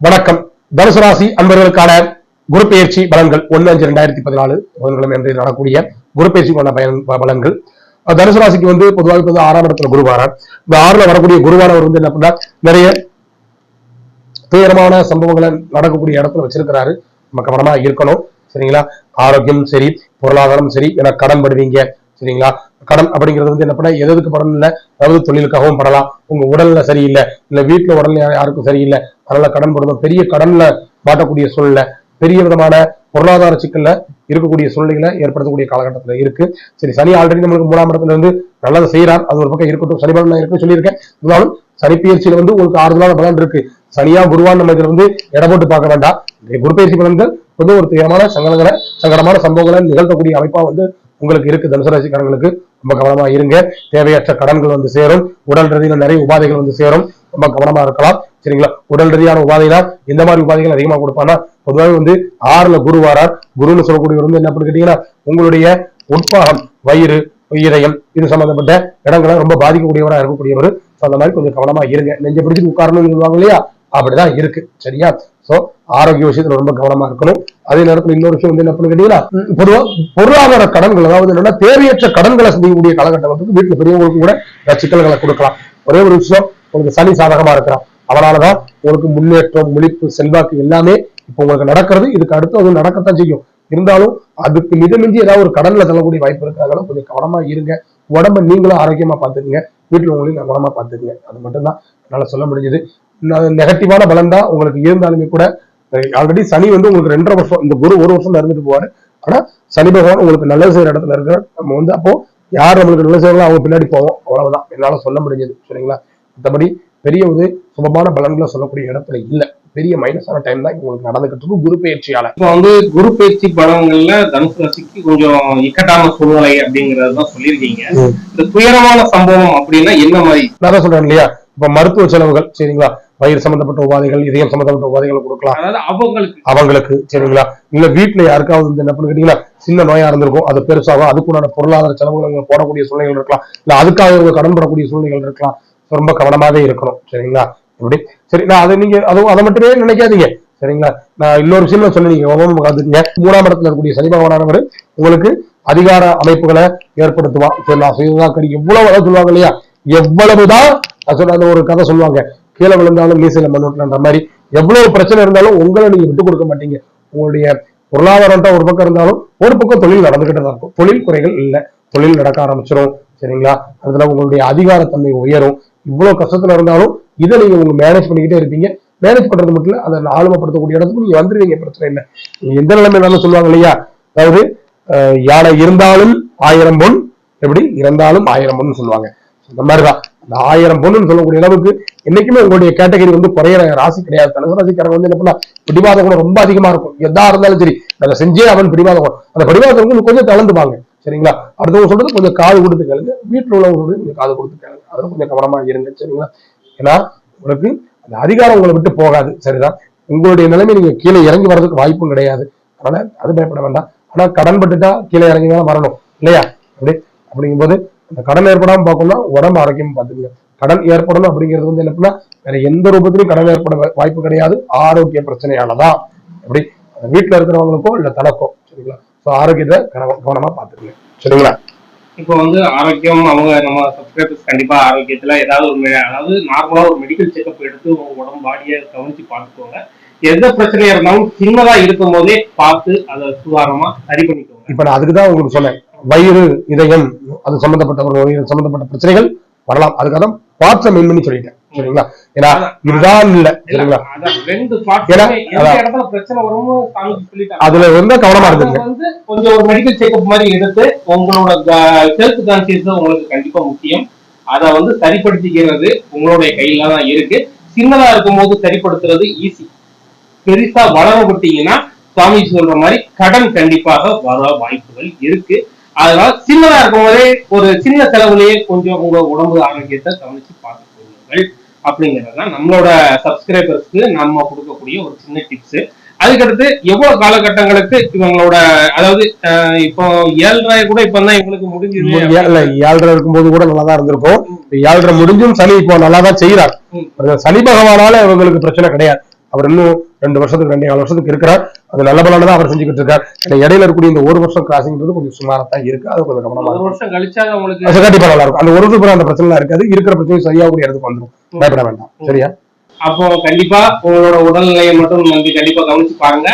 வணக்கம். தனுசு ராசி அன்பர்களுக்கான குரு பயிற்சி பலன்கள் ஒன்னு அஞ்சு ரெண்டாயிரத்தி பதினாலு புதன்கிழமை என்று நடக்கூடிய குரு பயிற்சி கொண்ட பயன் பலன்கள். தனுசு ராசிக்கு வந்து பொதுவாக இப்போ வந்து ஆறாம் இடத்துல குருவாரார் இந்த ஆறுல வரக்கூடிய குருவானவர் வந்து என்ன பண்ணா நிறைய துயரமான சம்பவங்களை நடக்கக்கூடிய இடத்துல வச்சிருக்கிறாரு. நம்ம கவனமா இருக்கணும். சரிங்களா? ஆரோக்கியம் சரி பொருளாதாரம் சரி என கடன் படுவீங்க. சரிங்களா? கடன் அப்படிங்கிறது வந்து என்ன பண்ண எது எதுக்கு படம் இல்லை அதாவது தொழிலுக்காகவும் படலாம். உங்க உடல்ல சரியில்லை இல்ல வீட்டுல உடல்ல யாருக்கும் சரியில்லை அதனால கடன் போடுவோம் பெரிய கடன்ல மாட்டக்கூடிய சூழ்நிலை பெரிய விதமான பொருளாதார சிக்கல்ல இருக்கக்கூடிய சூழ்நிலைகளை ஏற்படுத்தக்கூடிய காலகட்டத்தில் இருக்கு. சரி சனி ஆல்ரெடி நம்மளுக்கு மூணாம் இடத்துல இருந்து நல்லதை செய்யறார் அது ஒரு பக்கம் இருக்கட்டும் சனி பலன் இருக்குன்னு சொல்லியிருக்கேன். இருந்தாலும் சனி பயிற்சியில வந்து உங்களுக்கு ஆறுதலான பலன் இருக்கு. சனியா குருவான் நம்ம இதுல வந்து எடை போட்டு பார்க்க வேண்டாம். இந்த குரு பயிற்சி பலன்கள் வந்து ஒரு துயரமான சங்கடங்களை சங்கடமான சம்பவங்களை நிகழ்த்தக்கூடிய அமைப்பா வந்து உங்களுக்கு இருக்கு. தனுசராசிக்காரங்களுக்கு ரொம்ப கவனமா இருங்க. தேவையற்ற கடன்கள் வந்து சேரும். உடல் ரீதியில நிறைய உபாதைகள் வந்து சேரும். ரொம்ப கவனமா இருக்கலாம். சரிங்களா? உடல் ரீதியான உபாதைனா எந்த மாதிரி உபாதைகள் அதிகமா கொடுப்பானா பொதுவாக வந்து ஆறுல குரு வாரார். குருன்னு சொல்லக்கூடியவர் வந்து என்ன பண்ணிக்கிட்டீங்கன்னா உங்களுடைய உட்பாகம் வயிறு இதயம் இது சம்பந்தப்பட்ட இடங்களை ரொம்ப பாதிக்கக்கூடியவராக இருக்கக்கூடியவர். அந்த மாதிரி கொஞ்சம் கவனமா இருங்க. நெஞ்ச பிடிச்சு உட்காரணும்னு சொல்லுவாங்க இல்லையா? அப்படிதான் இருக்கு. சரியா? ஸோ ஆரோக்கிய விஷயத்துல ரொம்ப கவனமா இருக்கணும். அதே நேரத்தில் இன்னொரு விஷயம் வந்து என்ன பண்ணு கேட்டீங்கன்னா பொருளாதார கடன்கள் அதாவது என்னன்னா தேவையற்ற கடன்களை செய்யக்கூடிய காலகட்டம் வந்து வீட்டுல பெரியவங்களுக்கு கூட சிக்கல்களை கொடுக்கலாம். ஒரே ஒரு விஷயம் உங்களுக்கு சனி சாதகமா இருக்கிறான். அதனாலதான் உங்களுக்கு முன்னேற்றம் முழிப்பு செல்வாக்கு எல்லாமே இப்போ உங்களுக்கு நடக்கிறது. இதுக்கு அடுத்து அது நடக்கத்தான் செய்யும். இருந்தாலும் அதுக்கு மிதமிஞ்சி ஏதாவது ஒரு கடன்ல தள்ளக்கூடிய வாய்ப்பு இருக்கிறதால கொஞ்சம் கவனமா இருங்க. உடம்ப நீங்களும் ஆரோக்கியமா பார்த்துக்குங்க. வீட்டுல உங்களையும் கவனமா பாத்துக்கங்க அது மட்டும்தான். என்னால சொல்ல முடிஞ்சது. நெகட்டிவான பலன் தான் உங்களுக்கு இருந்தாலுமே கூட ஆல்ரெடி சனி வந்து உங்களுக்கு ரெண்டரை வருஷம் இந்த குரு ஒரு வருஷம் இருந்துட்டு போவாரு. ஆனா சனி பகவான் உங்களுக்கு நல்லது செய்யற இடத்துல இருக்கிற நம்ம வந்து அப்போ யார் நம்மளுக்கு நல்லது செய்யறாங்களோ அவங்க பின்னாடி போவோம். அவ்வளவுதான். என்னால சொல்ல முடிஞ்சது. சரிங்களா? மற்றபடி பெரிய ஒரு சுபமான பலன்களை சொல்லக்கூடிய இடத்துல இல்ல. பெரிய மைனஸான டைம் தான் உங்களுக்கு நடந்துகிட்டு இருக்கு குரு பயிற்சியால. இப்போ வந்து குரு பயிற்சி பலன்கள்ல தனுசு ராசிக்கு கொஞ்சம் இக்கட்டான சூழ்நிலை அப்படிங்கறது தான் சொல்லியிருக்கீங்க. இந்த துயரமான சம்பவம் அப்படின்னா என்ன மாதிரி? நான் சொல்றேன் இல்லையா? இப்ப மருத்துவ செலவுகள் சரிங்களா? வயிறு சம்பந்தப்பட்ட உபாதைகள் இதயம் சம்பந்தப்பட்ட உபாதைகளை கொடுக்கலாம். அவங்களுக்கு. அவங்களுக்கு சரிங்களா? இல்ல வீட்டுல யாருக்காவது வந்து என்ன பண்ணு கேட்டீங்கன்னா சின்ன நோயா இருந்திருக்கும் அது பெருசாகும் அதுக்குண்டான பொருளாதார செலவுகள் போடக்கூடிய சூழ்நிலைகள் இருக்கலாம் இல்ல அதுக்காக இவங்க கடன் படக்கூடிய சூழ்நிலைகள் இருக்கலாம். ரொம்ப கவனமாவே இருக்கணும் சரிங்களா? இப்படி சரி நான் அதை நீங்க அதுவும் அதை மட்டுமே நினைக்காதீங்க சரிங்களா? நான் இன்னொரு விஷயம் சொல்லி நீங்க காத்துக்கீங்க மூணாம் இடத்துல இருக்கக்கூடிய சனி பகவானவர் உங்களுக்கு அதிகார அமைப்புகளை ஏற்படுத்துவான் சரி நான் செய்ததாக்கடி எவ்வளவு சொல்லுவாங்க இல்லையா? எவ்வளவுதான் நான் அந்த ஒரு கதை சொல்லுவாங்க. கீழே விழுந்தாலும் மீசையில மண்ணுன்ற மாதிரி. எவ்வளவு பிரச்சனை இருந்தாலும் உங்களை நீங்க விட்டு கொடுக்க மாட்டீங்க. உங்களுடைய பொருளாதாரம்ட்டா ஒரு பக்கம் இருந்தாலும் ஒரு பக்கம் தொழில் நடந்துகிட்டு தான் இருக்கும். தொழில் குறைகள் இல்லை. தொழில் நடக்க ஆரம்பிச்சிடும் சரிங்களா? அதுல உங்களுடைய அதிகாரத்தன்மை உயரும். இவ்வளவு கஷ்டத்துல இருந்தாலும் இதை நீங்க உங்க மேனேஜ் பண்ணிக்கிட்டே இருப்பீங்க. மேனேஜ் பண்றது மட்டும் இல்ல அதை ஆளுமைப்படுத்தக்கூடிய இடத்துக்கு நீங்க வந்துருவீங்க பிரச்சனை இல்லை. எந்த நிலைமையினாலும் சொல்லுவாங்க இல்லையா? அதாவது யானை இருந்தாலும் ஆயிரம் பொன் எப்படி? இறந்தாலும் ஆயிரம் பொன் சொல்லுவாங்க. இந்த மாதிரிதான். இந்த ஆயிரம் பொண்ணுன்னு சொல்லக்கூடிய அளவுக்கு என்னைக்குமே உங்களுடைய கேட்டகரி வந்து குறையிற ராசி கிடையாது. தனுசு ராசிக்காரங்க வந்து என்ன பண்ணா பிடிவாத குணம் ரொம்ப அதிகமா இருக்கும். எதா இருந்தாலும் சரி அதை செஞ்சே அவன் பிடிவாத குணம் அந்த பிடிவாத குணம் கொஞ்சம் தளர்ந்துப்பாங்க. சரிங்களா? அடுத்தவங்க சொல்றது கொஞ்சம் காது கொடுத்து கேளுங்க. வீட்டில் உள்ளவங்க கொஞ்சம் காது கொடுத்து கேளுங்க. அதில் கொஞ்சம் கவனமா இருங்க. சரிங்களா? ஏன்னா உங்களுக்கு அந்த அதிகாரம் உங்களை விட்டு போகாது. சரிதான்? உங்களுடைய நிலைமை நீங்க கீழே இறங்கி வர்றதுக்கு வாய்ப்பும் கிடையாது. அதனால அது பயப்பட வேண்டாம். ஆனா கடன் பட்டுட்டா கீழே இறங்கி தான் வரணும். இல்லையா? அப்படி. அப்படிங்கும்போது அந்த கடன் ஏற்படாம பார்க்கணும்னா உடம்பு ஆரோக்கியமா பார்த்துக்கங்க. கடன் ஏற்படணும் அப்படிங்கிறது வந்து என்ன வேற எந்த ரூபத்திலையும் கடன் ஏற்பட வாய்ப்பு கிடையாது. ஆரோக்கிய பிரச்சனையாலதான் எப்படி? வீட்டுல இருக்கிறவங்களுக்கோ இல்ல தனக்கோ சரிங்களா? ஸோ ஆரோக்கியத்தை கவன- கவனமா பார்த்துக்கங்க. சரிங்களா? இப்போ வந்து ஆரோக்கியம் அவங்க நம்ம சப்ஸ்கிரைபர்ஸ் கண்டிப்பா ஆரோக்கியத்துல ஏதாவது ஒரு அதாவது நார்மலா ஒரு மெடிக்கல் செக்அப் எடுத்து உங்க உடம்பு பாடியை கவனிச்சு பார்த்துக்கோங்க. எந்த பிரச்சனையா இருந்தாலும் சின்னதா இருக்கும் போதே பார்த்து அதை சுதாரணமா சரி பண்ணிக்கோங்க. இப்ப நான் அதுக்கு தான் உங்களுக்கு சொன்னேன். வயிறு இதயம் அது சம்பந்தப்பட்ட ஒரு நோய் சம்பந்தப்பட்ட பிரச்சனைகள் வரலாம். அதுக்காக தான் பார்ட்ஸை மெயின் பண்ணி சொல்லிட்டேன். சரிங்களா? ஏன்னா இதுதான் இல்ல. சரிங்களா? அதுல இருந்தா கவனமா வந்து கொஞ்சம் ஒரு மெடிக்கல் செக்அப் மாதிரி எடுத்து உங்களோட ஹெல்த் கான்சியஸ் உங்களுக்கு கண்டிப்பா முக்கியம். அதை வந்து சரிப்படுத்திக்கிறது உங்களுடைய கையில தான் இருக்கு. சின்னதா இருக்கும்போது சரிப்படுத்துறது ஈஸி பெருசா வளரப்பட்டீங்கன்னா சுவாமி சொல்ற மாதிரி கடன் கண்டிப்பாக வர வாய்ப்புகள் இருக்கு. அதனால சின்னதா இருக்கும்போதே ஒரு சின்ன செலவுலயே கொஞ்சம் உங்க உடம்பு ஆரோக்கியத்தை கவனிச்சு பார்த்துக் கொள்ளுங்கள் அப்படிங்கிறது தான் நம்மளோட சப்ஸ்கிரைபர்ஸ்க்கு நம்ம கொடுக்கக்கூடிய ஒரு சின்ன டிப்ஸ் அதுக்கடுத்து எவ்வளவு காலகட்டங்களுக்கு இவங்களோட அதாவது இப்போ ஏழ்ரை கூட இப்ப தான் இவங்களுக்கு முடிஞ்சது. ஏழரை இருக்கும்போது கூட நல்லா தான் இருந்திருக்கும் ஏழரை முடிஞ்சும் சனி இப்போ நல்லா தான் செய்யறார் ம். சனி பகவானால இவங்களுக்கு பிரச்சனை கிடையாது. அவர் இன்னும் ரெண்டு வருஷத்துக்கு ரெண்டு நாலு வருஷத்துக்கு இருக்கிறார். அது நல்ல பலனை தான் அவர் செஞ்சுக்கிட்டு இருக்கார். இடையில இருக்கக்கூடிய இந்த ஒரு வருஷம் கிராசிங்கிறது கொஞ்சம் சுமாரா தான் இருக்கு. அது கொஞ்சம் கவனமா வருஷம் கழிச்சாதான் உங்களுக்கு கண்டிப்பா நல்லா இருக்கும். அந்த ஒரு வருஷத்துக்கு அந்த பிரச்சனை இருக்காது. இருக்கிற பிரச்சனை சரியாகக்கூடிய இடத்துக்கு வந்துடும் பயப்பட வேண்டாம். சரியா? அப்போ கண்டிப்பா உங்களோட உடல்நிலையை மட்டும் வந்து கண்டிப்பா கவனிச்சு பாருங்க.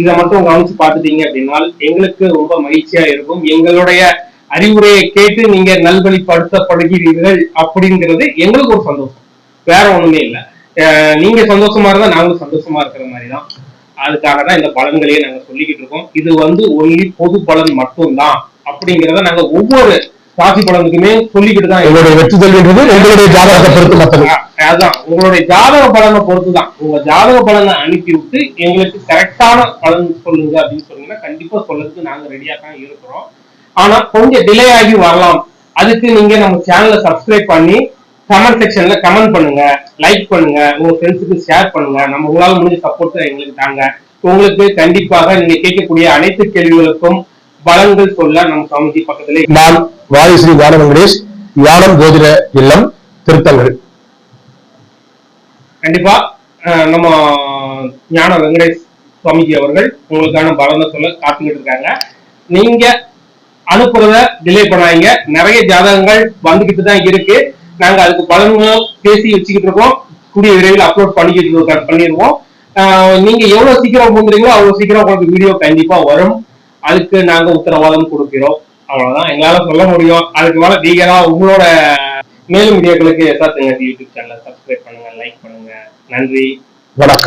இதை மட்டும் கவனிச்சு பார்த்துட்டீங்க அப்படின்னா எங்களுக்கு ரொம்ப மகிழ்ச்சியா இருக்கும். எங்களுடைய அறிவுரையை கேட்டு நீங்க நல்வழிப்படுத்தப்படுகிறீர்கள் அப்படிங்கிறது எங்களுக்கு ஒரு சந்தோஷம். வேற ஒண்ணுமே இல்லை. நீங்க சந்தோஷமா இருந்தா நாங்களும் சந்தோஷமா இருக்கிற மாதிரி தான் அதுக்காக தான் இந்த பலன்களையே நாங்க சொல்லிக்கிட்டு இருக்கோம். இது வந்து ஒன்லி பொது பலன் மட்டும்தான் அப்படிங்கிறத நாங்க ஒவ்வொரு ராசி பலனுக்குமே சொல்லிக்கிட்டு தான். எங்களுடைய வெற்றி தோல்வின்றது எங்களுடைய ஜாதகத்தை பொறுத்து மத்தது அதான் உங்களுடைய ஜாதக பலனை பொறுத்து தான் உங்க ஜாதக பலனை அனுப்பி விட்டு எங்களுக்கு கரெக்டான பலன் சொல்லுங்க அப்படின்னு சொன்னீங்கன்னா கண்டிப்பா சொல்றதுக்கு நாங்க ரெடியா தான் இருக்கிறோம். ஆனா கொஞ்சம் டிலே ஆகி வரலாம். அதுக்கு நீங்க நம்ம சேனலை சப்ஸ்கிரைப் பண்ணி கமெண்ட் செக்ஷன்ல கமெண்ட் பண்ணுங்க லைக் பண்ணுங்க உங்க ஃப்ரெண்ட்ஸுக்கு ஷேர் பண்ணுங்க. நம்ம உங்களால முடிஞ்ச சப்போர்ட் எங்களுக்கு தாங்க. உங்களுக்கு கண்டிப்பாக நீங்க கேட்கக்கூடிய அனைத்து கேள்விகளுக்கும் பலன்கள் சொல்ல நம்ம சாமிஜி பக்கத்திலே நான் வாயுஸ்ரீ ஞான வெங்கடேஷ் ஞானம் ஜோதிட இல்லம் திருத்தங்கள். கண்டிப்பா நம்ம ஞான வெங்கடேஷ் சுவாமிஜி அவர்கள் உங்களுக்கான பலனை சொல்ல காத்துக்கிட்டு இருக்காங்க. நீங்க அனுப்புறத டிலே பண்ணாதீங்க. நிறைய ஜாதகங்கள் வந்துகிட்டு தான் இருக்கு. நாங்க அதுக்கு பலன்களும் பேசி வச்சுக்கிட்டு இருக்கோம். கூடிய விரைவில் அப்லோட் பண்ணிக்கிட்டு பண்ணிடுவோம் நீங்க எவ்வளவு சீக்கிரம் பண்றீங்களோ அவ்வளவு சீக்கிரம் உங்களுக்கு வீடியோ கண்டிப்பா வரும். அதுக்கு நாங்க உத்தரவாதம் கொடுக்கிறோம். அவ்வளவுதான். எங்களால சொல்ல முடியும். அதுக்கு மேல நீங்க உங்களோட மேலும் வீடியோக்களுக்கு எஸ்ஆர் யூடியூப் சேனலை சப்ஸ்கிரைப் பண்ணுங்க லைக் பண்ணுங்க. நன்றி. வணக்கம்.